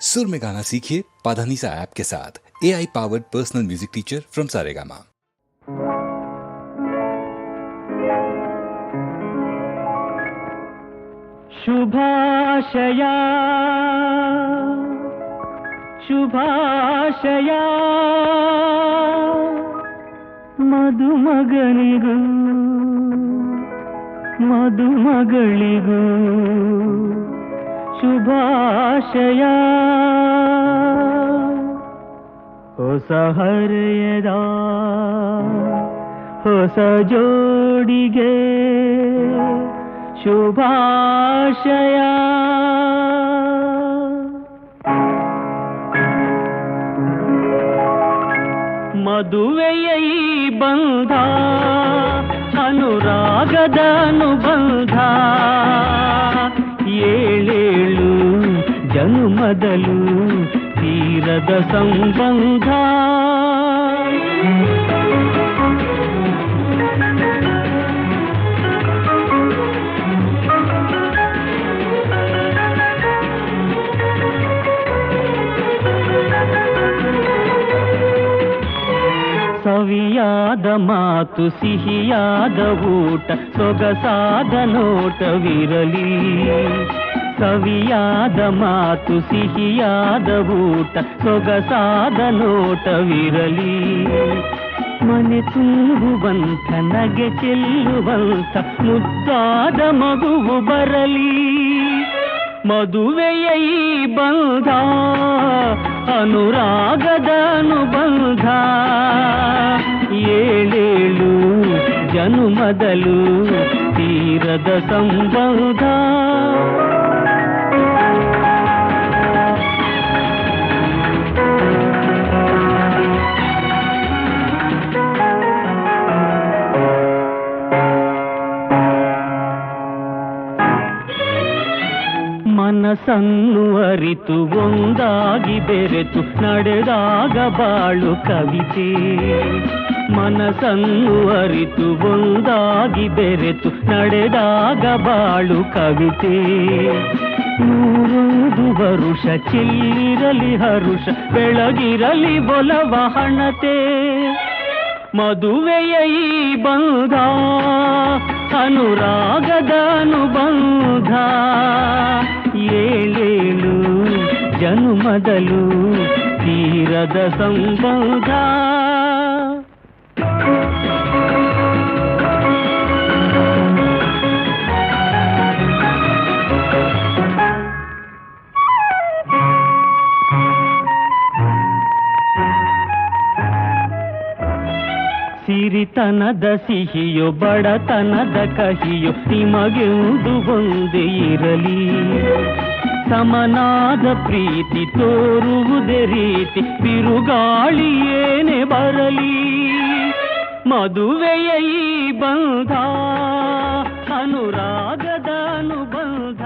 सुर में गाना सीखिए पाधानीसा ऐप के साथ A I powered personal music teacher from Saregama ಶುಭಾಶಯ ಶುಭಾಶಯ ಮದುಮಗನಿಗೂ ಮದುಮಗಳಿಗೂ ಶುಭಾಶಯ. ಹೊಸ ಹರೆಯದ ಹೊಸ ಜೋಡಿಗೆ ಶುಭಾಶಯ. ಮದುವೆಯ ಈ ಬಂಧ ಅನುರಾಗದ ಅನುಬಂಧ ಏಳೇಳು ಜನುಮದಲು ತೀರದ ಸಂಬಂಧ ಸವಿಯಾದ ಮಾತು, ಸಿಹಿಯಾದ ಊಟ, ಸೊಗಸಾದ ನೋಟವಿರಲಿ. ಸವಿಯಾದ ಮಾತು, ಸಿಹಿಯಾದ ಊಟ, ಸೊಗಸಾದ ನೋಟವಿರಲಿ. ಮನೆ ತುಂಬುವಂತ ನಗೆ ಚೆಲ್ಲುವಂಥ, ಮುದ್ದಾದ ಮಗುವು ಬರಲಿ. ಮದುವೆಯ ಈ ಬಂಧ, ಅನುರಾಗದ ಅನುಬಂಧ ಜನುಮದಲು ತೀರದ ಸಂಬಂಧ ಮನಸ್ಸನ್ನು ಅರಿತು, ಒಂದಾಗಿ ಬೆರೆತು, ನಡೆದಾಗ ಬಾಳು ಕವಿತೆ. ಮನಸ್ಸನ್ನು ಅರಿತು, ಒಂದಾಗಿ ಬೆರೆತು, ನಡೆದಾಗ ಬಾಳು ಕವಿತೆ. ನೂರೊಂದು ವರುಷ, ಚಿಲ್ಲಿರಲಿ ಹರುಷ, ಬೆಳಗಿರಲಿ ಬೊಲವ ಹಣತೆ. ಮದುವೆಯ ಈ ಬಂಧ, ಅನುರಾಗದ ಅನುಬಂಧ. ఏలేలు జనుమదలు తీరద సంబంధ. ಹಿರಿತನದ ಸಿಹಿಯೋ, ಬಡತನದ ಕಹಿಯೋ ನಿಮಗೆಂದು ಒಂದೇ ಇರಲಿ. ಸಮನಾದ ಪ್ರೀತಿ ತೋರುವುದೇ ರೀತಿ ಬಿರುಗಾಳಿಯೇನೆ ಬರಲಿ. ಮದುವೆಯ ಈ ಬಂಧ, ಅನುರಾಗದ ಅನುಬಂಧ.